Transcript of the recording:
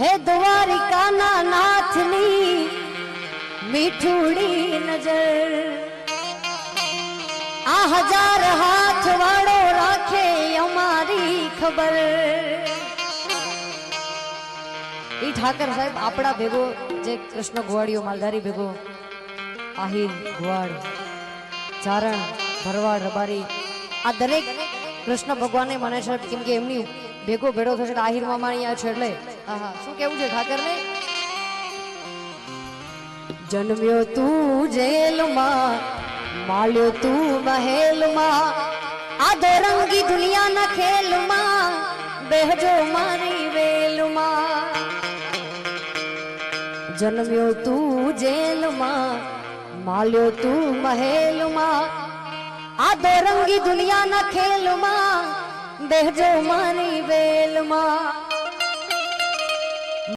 હે દ્વારિકાના નાથની મીઠુડી નજર. આ હજાર હાથ વાળો રાખે અમારી ખબર. ઈ ઠાકર સાહેબ, આપણા ભેગો જે કૃષ્ણ ગોવાળીઓ માલધારી ભેગો, આહિર ગોવાળ ચારણ ભરવાડ, રબારી, આ દરેક કૃષ્ણ ભગવાને મને છે, કેમ કે એમની ભેગો ભેડો થશે આહિર મામા અહીંયા છે એટલે આહા શું કેવું છે ઠાકર ને જન્મ્યો તું જેલમાં માલ્યો તું મહેલમાં આ દોરંગી દુનિયાના ખેલમાં બેહજો મારી વેલમાં જન્મ્યો તું જેલમાં માલ્યો તું મહેલમાં આ દોરંગી દુનિયાના ખેલમાં બેહજો મારી વેલમાં